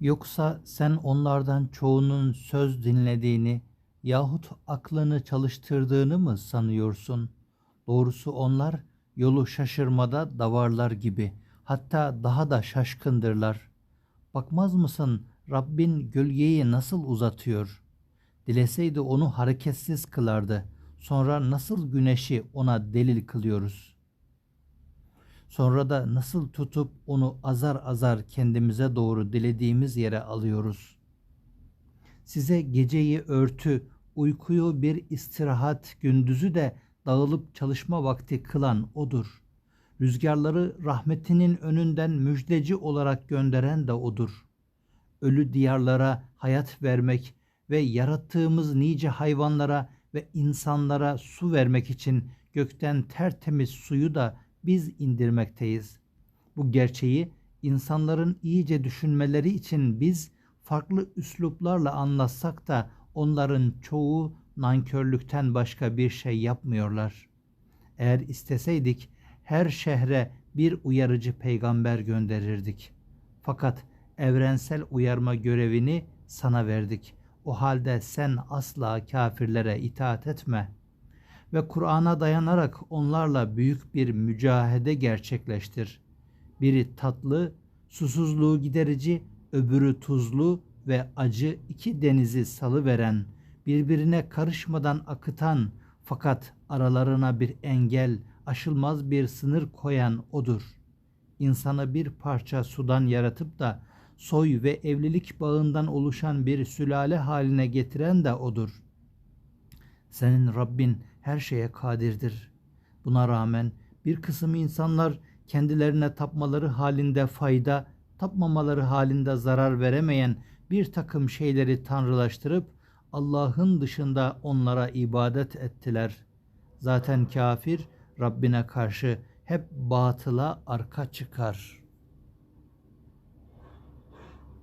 Yoksa sen onlardan çoğunun söz dinlediğini yahut aklını çalıştırdığını mı sanıyorsun? Doğrusu onlar yolu şaşırmada davarlar gibi, hatta daha da şaşkındırlar. Bakmaz mısın Rabbin gölgeyi nasıl uzatıyor? Dileseydi onu hareketsiz kılardı. Sonra nasıl güneşi ona delil kılıyoruz? Sonra da nasıl tutup onu azar azar kendimize doğru dilediğimiz yere alıyoruz? Size geceyi örtü, uykuyu bir istirahat, gündüzü de dağılıp çalışma vakti kılan odur. Rüzgarları rahmetinin önünden müjdeci olarak gönderen de odur. Ölü diyarlara hayat vermek ve yarattığımız nice hayvanlara ve insanlara su vermek için gökten tertemiz suyu da biz indirmekteyiz. Bu gerçeği insanların iyice düşünmeleri için biz farklı üsluplarla anlatsak da onların çoğu nankörlükten başka bir şey yapmıyorlar. Eğer isteseydik her şehre bir uyarıcı peygamber gönderirdik. Fakat evrensel uyarma görevini sana verdik. O halde sen asla kafirlere itaat etme ve Kur'an'a dayanarak onlarla büyük bir mücahede gerçekleştir. Biri tatlı, susuzluğu giderici, öbürü tuzlu ve acı iki denizi salıveren, birbirine karışmadan akıtan fakat aralarına bir engel, aşılmaz bir sınır koyan odur. İnsanı bir parça sudan yaratıp da soy ve evlilik bağından oluşan bir sülale haline getiren de odur. Senin Rabbin her şeye kadirdir. Buna rağmen bir kısım insanlar kendilerine tapmaları halinde fayda, tapmamaları halinde zarar veremeyen bir takım şeyleri tanrılaştırıp Allah'ın dışında onlara ibadet ettiler. Zaten kafir Rabbine karşı hep batıla arka çıkar.''